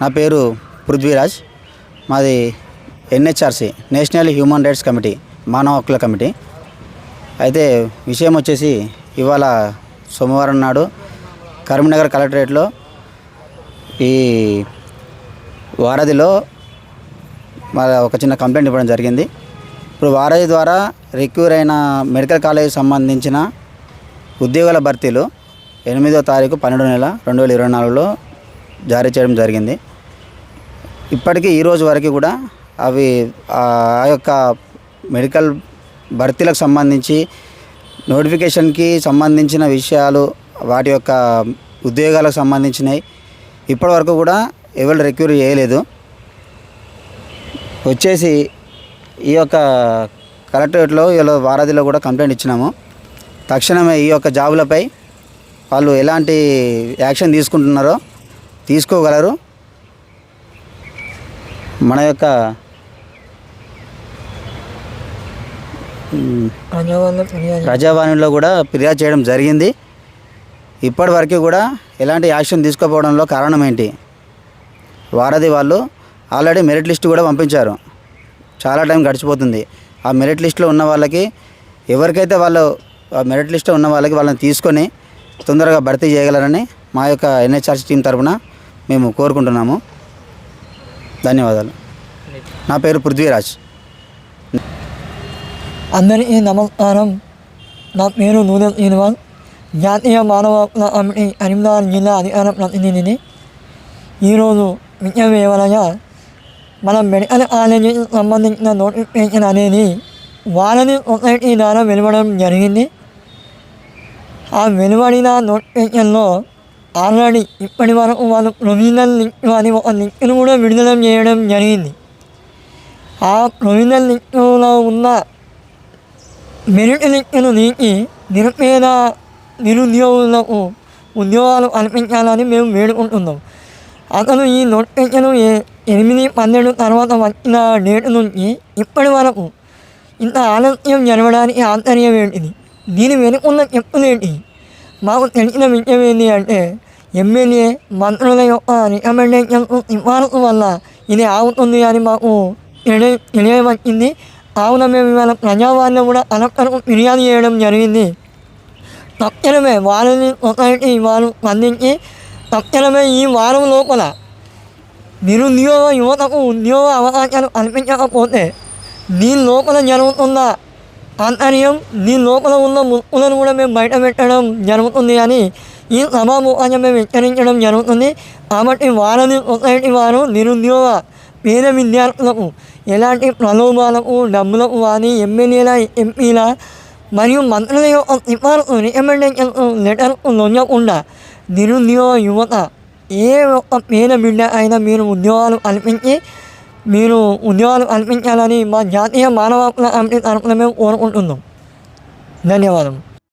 నా పేరు పృథ్వీరాజ్. మాది NHRC National Human Rights Committee మానవ హక్కుల కమిటీ. అయితే విషయం వచ్చేసి ఇవాళ సోమవారం నాడు కరీంనగర్ కలెక్టరేట్లో ఈ వారధిలో మా ఒక చిన్న కంప్లైంట్ ఇవ్వడం జరిగింది. ఇప్పుడు వారధి ద్వారా రిక్యూర్ అయిన మెడికల్ కాలేజీకి సంబంధించిన ఉద్యోగాల భర్తీలు ఎనిమిదో తారీఖు పన్నెండు నెల రెండు వేల ఇరవై నాలుగులో జారీ చేయడం జరిగింది. ఇప్పటికీ ఈ రోజు వరకు కూడా అవి ఆ యొక్క మెడికల్ భర్తీలకు సంబంధించి నోటిఫికేషన్కి సంబంధించిన విషయాలు వాటి యొక్క ఉద్యోగాలకు సంబంధించినవి ఇప్పటివరకు కూడా ఎవరు రిక్యూర్ చేయలేదు. వచ్చేసి ఈ యొక్క కలెక్టరేట్లో ఇలా వారధిలో కూడా కంప్లైంట్ ఇచ్చినాము. తక్షణమే ఈ యొక్క జాబులపై వాళ్ళు ఎలాంటి యాక్షన్ తీసుకుంటున్నారో తీసుకోగలరు? మన యొక్క ప్రజావాణిలో కూడా ఫిర్యాదు చేయడం జరిగింది. ఇప్పటి వరకు కూడా ఎలాంటి యాక్షన్ తీసుకోకపోవడంలో కారణం ఏంటి? వారధి వాళ్ళు ఆల్రెడీ మెరిట్ లిస్ట్ కూడా పంపించారు. చాలా టైం గడిచిపోతుంది. ఆ మెరిట్ లిస్ట్లో ఉన్న వాళ్ళకి ఎవరికైతే వాళ్ళు ఆ మెరిట్ లిస్ట్లో ఉన్న వాళ్ళకి వాళ్ళని తీసుకొని తొందరగా భర్తీ చేయగలరని మా యొక్క ఎన్హెచ్ఆర్సీ టీం తరఫున మేము కోరుకుంటున్నాము. ధన్యవాదాలు. నా పేరు పృథ్వీరాజ్. అందరికీ నమస్కారం. నా పేరు నూనె శ్రీనివాస్. జాతీయ మానవ హక్కుల కమిటీ కరీంనగర్ జిల్లా అధికార ప్రతినిధిని. ఈరోజు విషయం ఏమనగా మన మెడికల్ కాలేజీకి సంబంధించిన నోటిఫికేషన్ అనేది వాళ్ళని సొసైటీ ద్వారా వెలువడడం జరిగింది. ఆ వెలువడిన నోటిఫికేషన్లో ఆల్రెడీ ఇప్పటి వరకు వాళ్ళు ప్రొవిజనల్ లింక్ అని ఒక లింక్ను కూడా విడుదల చేయడం జరిగింది ఆ ప్రొవిజనల్ లింక్లో ఉన్న మెరిట్ లింక్ను నీకి నిరుపేద నిరుద్యోగులకు ఉద్యోగాలు కల్పించాలని మేము వేడుకుంటున్నాం అతను ఈ నోటిఫికేషన్ ఏ- ఎనిమిది పన్నెండు తర్వాత వచ్చిన డేట్ నుంచి ఇప్పటి వరకు ఇంత ఆలస్యం జరగడానికి ఆంతర్యం ఏంటిది దీని వెనుకున్న చెప్పులేంటి మాకు తెలిసిన విషయం ఏంటి అంటే ఎమ్మెల్యే మంత్రుల యొక్క రికమెండేషన్ సిఫారసు వల్ల ఇది ఆగుతుంది అని మాకు తెలియ తెలియవచ్చింది కావున మేము ఇవాళ ప్రజావారిని కూడా కలెక్టర్కు ఫిర్యాదు చేయడం జరిగింది. తక్షణమే వాళ్ళని సొసైటీ వారు స్పందించి తక్షణమే ఈ వారం లోపల నిరుద్యోగ యువతకు ఉద్యోగ అవకాశాలు కల్పించకపోతే దీని లోపల జరుగుతున్న ఆంతర్యం దీని లోపల ఉన్న ముక్కులను కూడా మేము బయట పెట్టడం జరుగుతుంది అని ఈ సభాముఖాన్ని మేము హెచ్చరించడం జరుగుతుంది. కాబట్టి వారని సొసైటీ వారు నిరుద్యోగ పేద విద్యార్థులకు ఎలాంటి ప్రలోభాలకు డబ్బులకు కానీ ఎమ్మెల్యేల ఎంపీల మరియు మంత్రుల యొక్క సిఫార్సు రికమెండేషన్ లెటర్కు లొంగకుండా నిరుద్యోగ యువత ఏ ఒక్క పేద బిడ్డ అయినా మీరు ఉద్యోగాలు కల్పించి మీరు ఉద్యోగాలు కల్పించాలని మా జాతీయ మానవ హక్కుల కమిటీ మేము కోరుకుంటున్నాం. ధన్యవాదం